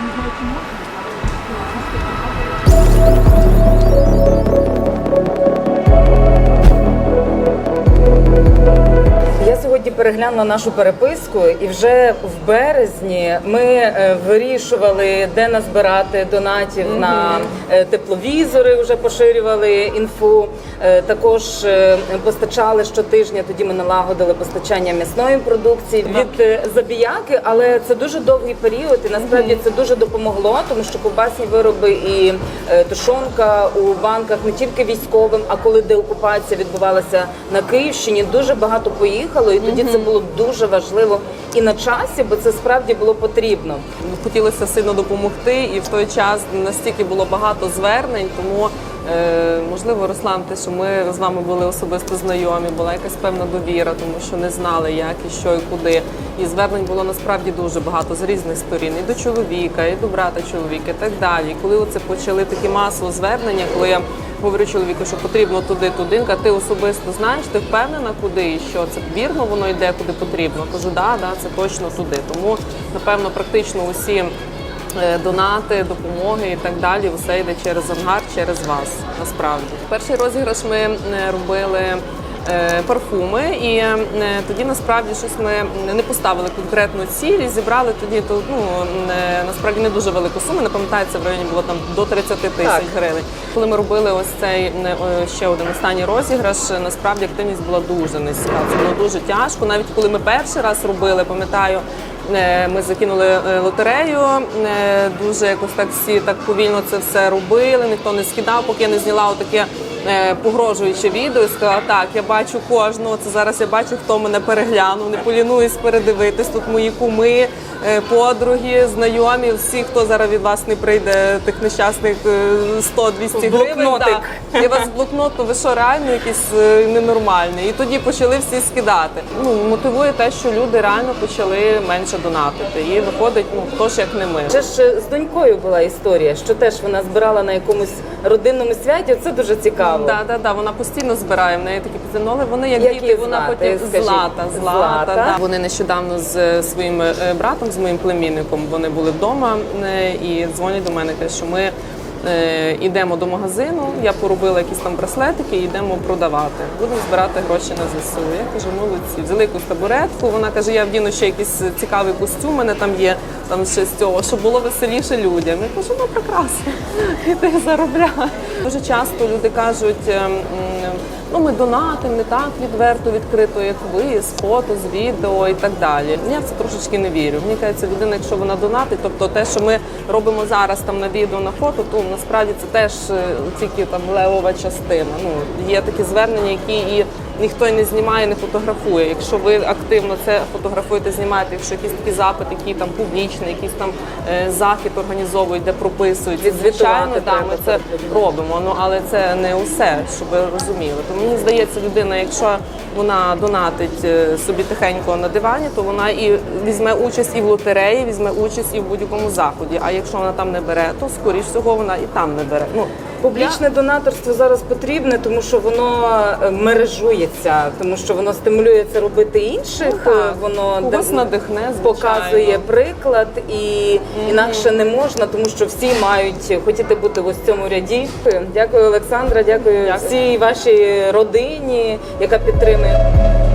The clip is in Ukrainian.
日本一の人を助けて переглянула нашу переписку, і вже в березні ми е, вирішували, де назбирати донатів на е, тепловізори. Вже поширювали інфу. Е, Також постачали щотижня. Тоді ми налагодили постачання м'ясної продукції від забіяки, але це дуже довгий період, і насправді це дуже допомогло, тому що ковбасні вироби і тушонка у банках не тільки військовим, а коли деокупація відбувалася на Київщині, дуже багато поїхало, і тоді це було дуже важливо і на часі, бо це справді було потрібно. хотілося сильно допомогти, і в той час настільки було багато звернень, тому можливо, Руслан, те, що ми з вами були особисто знайомі, була якась певна довіра, тому що не знали, як і що і куди. І звернень було насправді дуже багато з різних сторін, і до чоловіка, і до брата чоловіка, і так далі. Коли оце почали такі масові звернення, коли я говорю чоловіку, що потрібно туди, туди, каже, ти особисто знаєш, ти впевнена, куди і що це вірно, воно йде куди потрібно. Кажу, да, да, це точно туди. Тому напевно практично усі е, донати, допомоги і так далі, все йде через ангар, через вас. Насправді, перший розіграш ми е, робили. е, Парфуми, і е, тоді насправді щось ми не поставили конкретну ціль і зібрали тоді то ну насправді не дуже велику суму. Не пам'ятається в районі було там до 30 тисяч гривень. Коли ми робили ось цей е, ще один останній розіграш, е, насправді активність була дуже низька. Це було дуже тяжко. Навіть коли ми перший раз робили, пам'ятаю. е, Ми закинули лотерею, дуже якось так всі так повільно це все робили. Ніхто не скидав, поки я не зняла отаке погрожуюче відео і сказала, так, я бачу кожного. Це зараз я бачу, хто мене переглянув. Не полінуюсь передивитись. Тут мої куми, е, подруги, знайомі, всі, хто зараз від вас не прийде, тих нещасних е, 100-200 гривень. Блокнотик. да. І вас блокнот, то ви що реально якийсь е, ненормальний. І тоді почали всі скидати. Ну мотивує те, що люди реально почали менше донатити. І виходить, ну хто ж як не ми. Ще ж е, з донькою була історія, що теж вона збирала на якомусь родинному святі. Це дуже цікаво. Да, да, да. Вона постійно збирає в неї такі піцини, вони як Які діти, вона потім Скажіть. злата, злата. Злата. Да. Вони нещодавно з е, своїм е, братом, з моїм племінником, вони були вдома е, і дзвонять до мене, кажуть, що ми. Е, Йдемо до магазину, я поробила якісь там браслетики йдемо продавати. Будемо збирати гроші на ЗСУ. Я кажу, молодці. Взяли якусь табуретку. Вона каже, я вдіну ще якийсь цікавий костюм, мене там є там ще з цього, щоб було веселіше людям. Я кажу, ну прекрасно, і ти заробляє. Дуже часто люди кажуть. Ну, ми донатимо не так відверто, відкрито, як ви, з фото, з відео і так далі. Я це трошечки не вірю. Мені кажеться, людина, якщо вона донатить, тобто те, що ми робимо зараз там на відео, на фото, то насправді це теж е, тільки там левова частина. Ну є такі звернення, які і ніхто не знімає, не фотографує. Якщо ви активно це фотографуєте, знімаєте, якщо якийсь такий запит, який там публічний, якийсь там е, захід організовують, де прописують, звичайно, да, ми це робимо. Ну але це не усе, щоб ви розуміли. Тому мені здається, людина, якщо вона донатить е, собі тихенько на дивані, то вона і візьме участь і в лотереї, візьме участь і в будь-якому заході. А якщо вона там не бере, то скоріш всього вона і там не бере. Ну Публічне донаторство зараз потрібне, тому що воно е, мережується, тому що воно стимулює це робити інших. Ну, е, Воно Когось надихне, звичайно. показує приклад, і інакше не можна, тому що всі мають хотіти бути в ось цьому ряді. Дякую, Олександра. Дякую Дякую. всій вашій родині, яка підтримує. women.